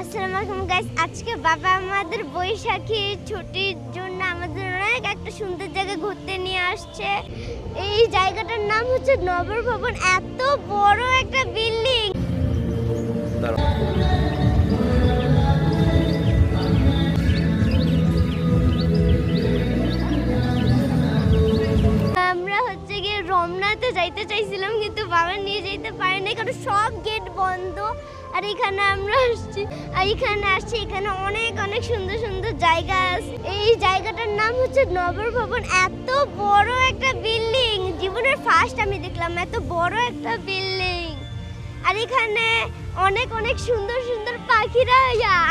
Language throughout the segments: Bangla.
আসসালামু আলাইকুম গাইস আজকে বাবা আমাদের বৈশাখী ছুটির জন্য আমাদের অনেক একটা সুন্দর জায়গা ঘুরতে নিয়ে আসছে। এই জায়গাটার নাম হচ্ছে নগর ভবন। এত বড় একটা বিল্ডিং। আমরা হচ্ছে গিয়ে রমনাতে যাইতে চাইছিলাম যেতে পারে নাই কারণ সব গেট বন্ধ। আর এখানে আমরা আসছি। আর এখানে আসছি, এখানে অনেক অনেক সুন্দর সুন্দর জায়গা আছে। এই জায়গাটার নাম হচ্ছে নগর ভবন। এত বড় একটা বিল্ডিং জীবনের ফার্স্ট আমি দেখলাম, এত বড় একটা বিল্ডিং আর এখানে অনেক অনেক সুন্দর সুন্দর পাখিরা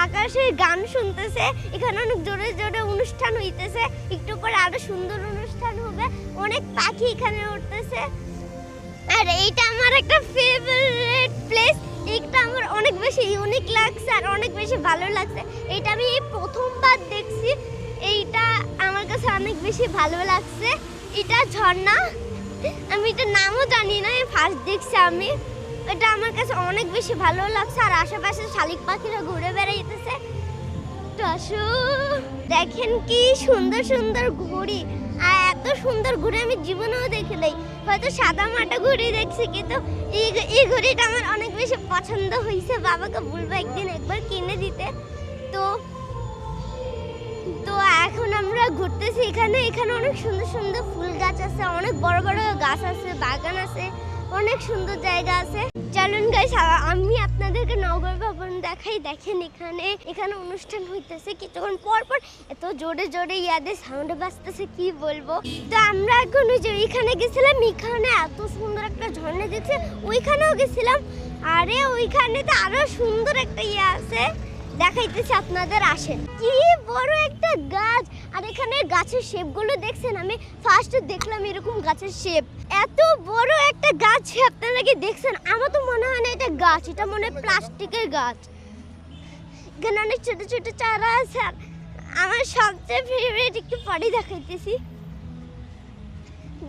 আকাশে গান শুনতেছে। এখানে অনেক জোরে জোরে অনুষ্ঠান হইতেছে। একটু পরে আরও সুন্দর অনুষ্ঠান হবে। অনেক পাখি এখানে উঠতেছে। আর এইটা আমার একটা ফেভারিট প্লেস এটা আমার অনেক বেশি ইউনিক লাগছে আর অনেক বেশি ভালো লাগছে। এটা আমি এই প্রথমবার দেখছি। এইটা আমার কাছে অনেক বেশি ভালো লাগছে। এটা ঝর্ণা। আমি এটা নামও জানি না ফার্স্ট দেখছি আমি। এটা আমার কাছে অনেক বেশি ভালো লাগছে আর আশেপাশে শালিক পাখিরা ঘুরে বেড়াইতেছে। দেখেন কি সুন্দর সুন্দর ঘুড়ি। সুন্দর ঘুড়ি আমি জীবনেও দেখি নাই। হয়তো সাদা মাটা ঘুড়ি দেখছি, কিন্তু এই ঘুড়িটা আমার অনেক বেশি পছন্দ হয়েছে বাবাকে বলব একদিন একবার কিনে দিতে। তো তো এখন আমরা ঘুরতেছি এখানে। এখানে অনেক সুন্দর সুন্দর ফুল গাছ আছে, অনেক বড় বড় গাছ আছে, বাগান আছে, অনেক সুন্দর জায়গা আছে। চলুন গাইস আমি আপনাদেরকে ভবন দেখাই, দেখেন এখানে এখানে অনুষ্ঠান হইতেছে কিছুক্ষণ পর পর এত জোরে জোরে ইয়াদের সাউন্ড বাজতেছে, কি বলব? তো আমরা এখন ওই যে ওইখানে গেছিলাম, এখানে এত সুন্দর একটা ঝর্ণা দেখছে ওইখানেও গেছিলাম। আরে ওইখানে তো আরও সুন্দর একটা ইয়ে আছে। দেখাইতেছি, আপনাদের আসেন। কি বড় একটা গাছ! আর এখানে গাছের শেপগুলো দেখছেন? আমি ফার্স্ট দেখলাম এরকম গাছের শেপ। এত বড় একটা গাছ আপনারা কি দেখছেন? আমার তো মনে হয় না এটা গাছ, এটা মনে হয় প্লাস্টিকের গাছ। এখানে অনেক ছোট ছোট চারা আছে। আর আমার সবচেয়ে ফেভারিট একটু পরে দেখাইতেছি।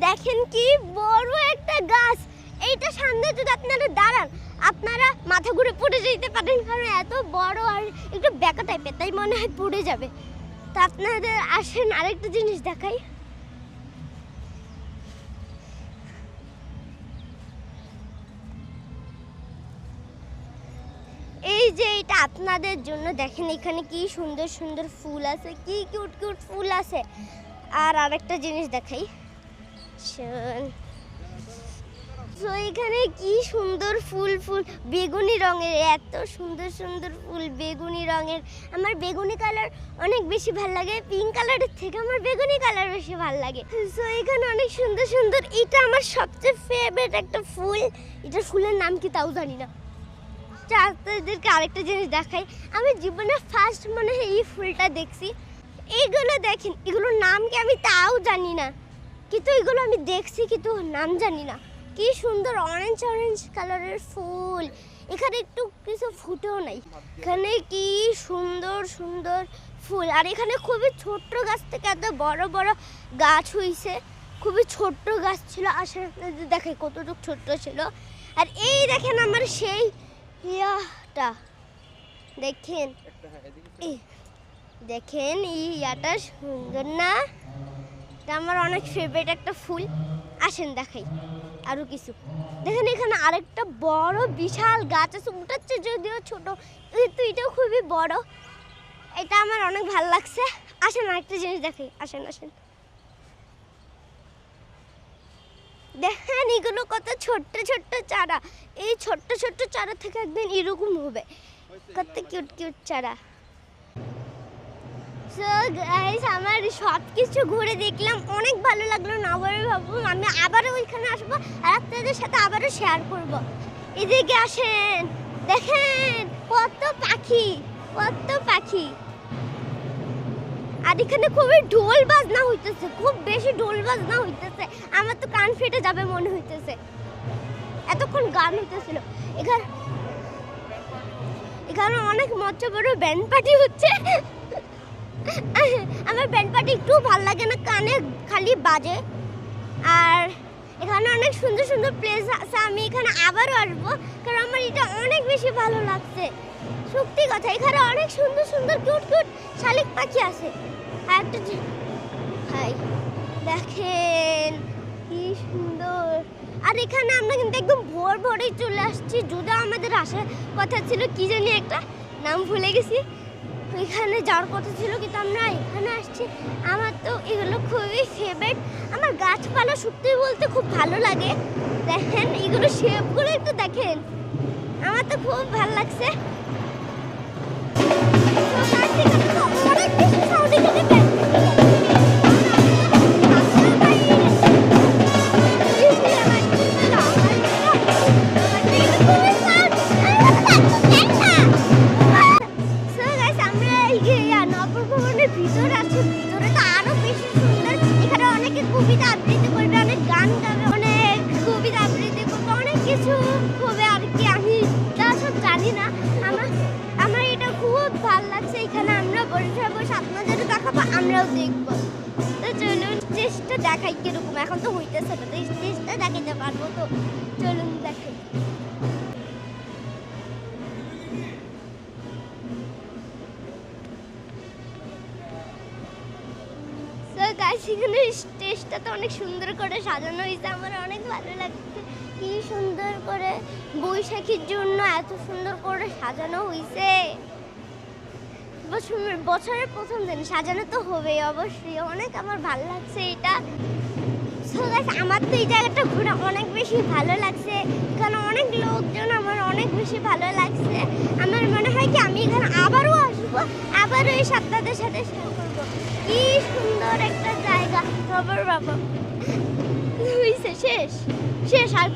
দেখেন কি বড় একটা গাছ! এইটা সামনে যদি আপনারা দাঁড়ান, আপনারা মাথা ঘুরে পড়ে যেতে পারেন, কারণ এত বড় আর একটু বেকা টাইপের তাই মনে হয় পড়ে যাবে। তা আপনাদের আসেন আরেকটা জিনিস দেখাই। এই যে এটা আপনাদের জন্য, দেখেন এখানে কি সুন্দর সুন্দর ফুল আছে, কি কিউট কিউট ফুল আছে। আর আরেকটা জিনিস দেখাই। শোন তো এখানে কি সুন্দর ফুল ফুল, বেগুনি রঙের, এত সুন্দর সুন্দর ফুল বেগুনি রঙের। আমার বেগুনি কালার অনেক বেশি ভালো লাগে পিঙ্ক কালারের থেকে আমার বেগুনি কালার বেশি ভালো লাগে। তো এখানে অনেক সুন্দর সুন্দর, এটা আমার সবচেয়ে ফেভারিট একটা ফুল। এটার ফুলের নাম কি তাও জানি না। তো আপনাদেরকে আরেকটা জিনিস দেখাই। আমি জীবনে ফার্স্ট মনে হয় এই ফুলটা দেখছি। এইগুলো দেখেন, এগুলোর নাম কি আমি তাও জানি না। কিন্তু এগুলো আমি দেখছি, কিন্তু নাম জানি না। কি সুন্দর অরেঞ্জ অরেঞ্জ কালারের ফুল। এখানে একটু কিছু ফুটেও নাই। এখানে কি সুন্দর সুন্দর ফুল। আর এখানে খুবই ছোট্ট গাছ থেকে এত বড় বড় গাছ হইছে। খুবই ছোট্ট গাছ ছিল। আসলে দেখে কতটুকু ছোট্ট ছিল। আর এই দেখেন আমার সেই ইয়াটা। দেখেন। দেখেন ইয়াটা সুন্দর না? এটা আমার অনেক ফেভারিট একটা ফুল। আসেন, দেখাই। আরও কিছু। দেখেন এখানে আরেকটা বড় বিশাল গাছ আছে। উঠাচ্ছে যদিও ছোট, কিন্তু এটাও খুবই বড়। এটা আমার অনেক ভালো লাগছে। আসেন, আরেকটা জিনিস দেখাই। আসেন আসেন। দেখেন, এগুলো কত ছোট্ট ছোট্ট চারা। এই ছোট্ট ছোট্ট চারা থেকে একদিন এরকম হবে। কত কিউট কিউট চারা। সো গাইস আমার সব কিছু ঘুরে দেখলাম। অনেক ভালো লাগল নগরের ভবন আমি আবারও ওইখানে আসব আর আপনাদের সাথে আবারও শেয়ার করব। এদিকে আসেন। দেখেন, কত পাখি কত পাখি। আর এখানে খুবই ঢোল বাজনা হইতেছে, খুব বেশি ঢোল বাজনা হইতেছে। আমার তো কান ফেটে যাবে মনে হইতেছে। এতক্ষণ গান হইতেছিল। এখানে এখানে অনেক মচ্চ বড় ব্যান্ড পার্টি হচ্ছে। আমার ব্যান্ড পার্টি একটু ভালো লাগে না, কানে খালি বাজে। আর এখানে অনেক সুন্দর সুন্দর প্লেস আছে, আমি এখানে আবারও আসব, কারণ আমার এটা অনেক বেশি ভালো লাগছে। সত্যি কথা, এখানে অনেক সুন্দর সুন্দর কিউট কিউট শালিক পাখি আছে। আর একটা হাই, দেখেন কি সুন্দর। আর এখানে আমরা কিন্তু একদম ভোর ভোরেই চলে আসছি, যদিও আমাদের আসার কথা ছিল, কি জানি একটা, নাম ভুলে গেছি। ওইখানে যাওয়ার কথা ছিল, কিন্তু আমরা এখানে আসছি। আমার তো এগুলো খুবই ফেভারিট আমার গাছপালা সত্যি বলতে খুব ভালো লাগে। দেখেন, এগুলো শেপগুলো একটু দেখেন। আমার তো খুব ভালো লাগছে। কবিতা আবৃত্তি করবে, অনেক গান গাবে, অনেক কবিতা আবৃত্তি করবে, অনেক কিছু হবে আর কি আমি তা সব জানি না। আমার আমার এটা খুব ভালো লাগছে, এখানে আমরা বসে বসে আপনাদেরও দেখাবো, আমরাও দেখব। তো চলুন, চেষ্টা দেখাই কীরকম, এখন তো হইতেছে না, তো চেষ্টা দেখাতে পারব তো। চলুন দেখাই। গাছ স্টেজটা তো অনেক সুন্দর করে সাজানো হয়েছে। আমার অনেক ভালো লাগছে। কি সুন্দর করে বৈশাখীর জন্য এত সুন্দর করে সাজানো হয়েছে। বছরের প্রথম দিন, সাজানো তো হবেই অবশ্যই। অনেক আমার ভালো লাগছে এটা। আমার তো এই জায়গাটা ঘুরে অনেক বেশি ভালো লাগছে। এখানে অনেক লোকজন, আমার অনেক বেশি ভালো লাগছে। আমার মনে হয় কি আমি এখানে আবারও আসব ওই এই সাতটাদের সাথে শেয়ার করব। কি সুন্দর একটা জায়গা। খবর বাবা হইছে শেষ। শেষ, আর